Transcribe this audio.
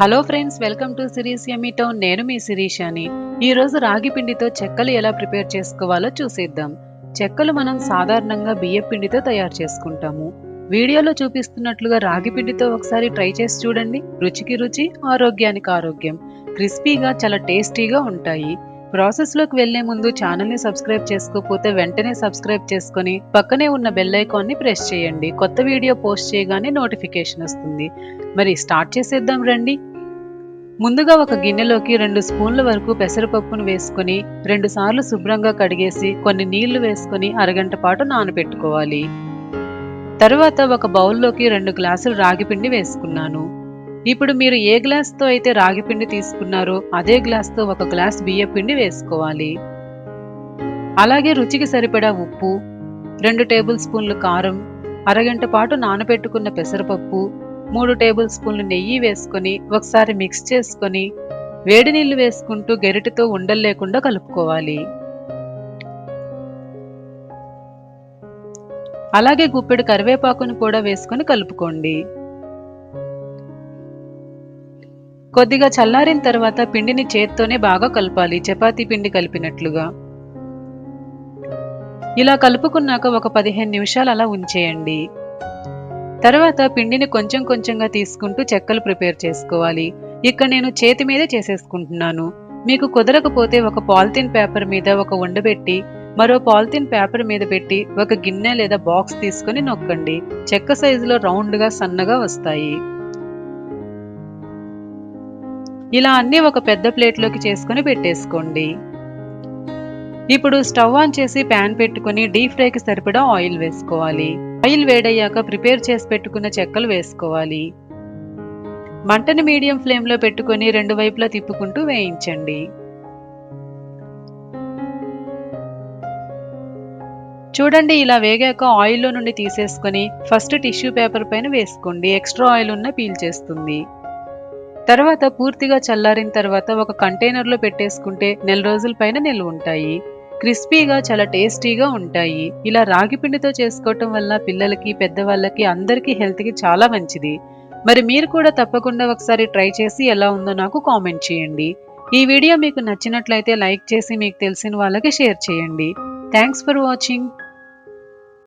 Hello friends welcome to series ఎమిటో నేను మీ శిరీషాని. అని ఈరోజు రాగి పిండితో చెక్కలు ఎలా ప్రిపేర్ చేసుకోవాలో చూసేద్దాం. చెక్కలు మనం సాధారణంగా బియ్యం పిండితో తయారు చేసుకుంటాము. వీడియోలో చూపిస్తున్నట్లుగా రాగి పిండితో ఒకసారి ట్రై చేసి చూడండి. రుచికి రుచి ఆరోగ్యానికి ఆరోగ్యం. క్రిస్పీగా చాలా టేస్టీగా ఉంటాయి. ప్రాసెస్లోకి వెళ్ళే ముందు ఛానల్ని సబ్స్క్రైబ్ చేసుకోకపోతే వెంటనే సబ్స్క్రైబ్ చేసుకుని పక్కనే ఉన్న బెల్ ఐకాన్ని ప్రెస్ చేయండి. కొత్త వీడియో పోస్ట్ చేయగానే నోటిఫికేషన్ వస్తుంది. మరి స్టార్ట్ చేసేద్దాం రండి. ముందుగా ఒక గిన్నెలోకి రెండు స్పూన్ల వరకు పెసరపప్పును వేసుకొని రెండు సార్లు శుభ్రంగా కడిగేసి కొన్ని నీళ్ళు వేసుకొని అరగంట పాటు నానబెట్టుకోవాలి. తరువాత ఒక బౌల్లోకి రెండు గ్లాసులు రాగిపిండి వేసుకున్నాను. ఇప్పుడు మీరు ఏ గ్లాస్తో అయితే రాగిపిండి తీసుకున్నారో అదే గ్లాస్తో ఒక గ్లాస్ బియ్య పిండి వేసుకోవాలి. అలాగే రుచికి సరిపడా ఉప్పు రెండు టేబుల్ స్పూన్లు కారం అరగంట పాటు నానబెట్టుకున్న పెసరపప్పు మూడు టేబుల్ స్పూన్లు నెయ్యి వేసుకొని ఒకసారి మిక్స్ చేసుకొని వేడి నీళ్ళు వేసుకుంటూ గెరిటితో ఉండలు లేకుండా కలుపుకోవాలి. అలాగే గుప్పెడు కరివేపాకును కూడా వేసుకొని కలుపుకోండి. కొద్దిగా చల్లారిన తర్వాత పిండిని చేత్తోనే బాగా కలపాలి చపాతీ పిండి కలిపినట్లుగా. ఇలా కలుపుకున్నాక ఒక పదిహేను నిమిషాలు అలా ఉంచేయండి. తర్వాత పిండిని కొంచెం కొంచెంగా తీసుకుంటూ చెక్కలు ప్రిపేర్ చేసుకోవాలి. ఇక్కడ నేను చేతి మీదే చేసేసుకుంటున్నాను. మీకు కుదరకపోతే ఒక పాలిథిన్ పేపర్ మీద ఒక ఉండబెట్టి మరో పాలిథిన్ పేపర్ మీద పెట్టి ఒక గిన్నె లేదా బాక్స్ తీసుకొని నొక్కండి. చెక్క సైజులో రౌండ్గా సన్నగా వస్తాయి. ఇలా అన్నీ ఒక పెద్ద ప్లేట్లోకి చేసుకొని పెట్టేసుకోండి. ఇప్పుడు స్టవ్ ఆన్ చేసి ప్యాన్ పెట్టుకుని డీప్ ఫ్రైకి సరిపడా ఆయిల్ వేసుకోవాలి. ఆయిల్ వేడయ్యాక ప్రిపేర్ చేసి పెట్టుకున్న చెక్కలు వేసుకోవాలి. మంటని మీడియం ఫ్లేమ్లో పెట్టుకొని రెండు వైపులా తిప్పుకుంటూ వేయించండి. చూడండి ఇలా వేగాక ఆయిల్లో నుండి తీసేసుకొని ఫస్ట్ టిష్యూ పేపర్ పైన వేసుకోండి. ఎక్స్ట్రా ఆయిల్ ఉన్న పీల్ చేస్తుంది. తర్వాత పూర్తిగా చల్లారిన తర్వాత ఒక కంటైనర్లో పెట్టేసుకుంటే నెల రోజుల పైన నిల్వ ఉంటాయి. క్రిస్పీగా చాలా టేస్టీగా ఉంటాయి. ఇలా రాగి పిండితో చేసుకోవటం వల్ల పిల్లలకి పెద్దవాళ్ళకి అందరికీ హెల్త్కి చాలా మంచిది. మరి మీరు కూడా తప్పకుండా ఒకసారి ట్రై చేసి ఎలా ఉందో నాకు కామెంట్ చేయండి. ఈ వీడియో మీకు నచ్చినట్లయితే లైక్ చేసి మీకు తెలిసిన వాళ్ళకి షేర్ చేయండి. Thanks for watching.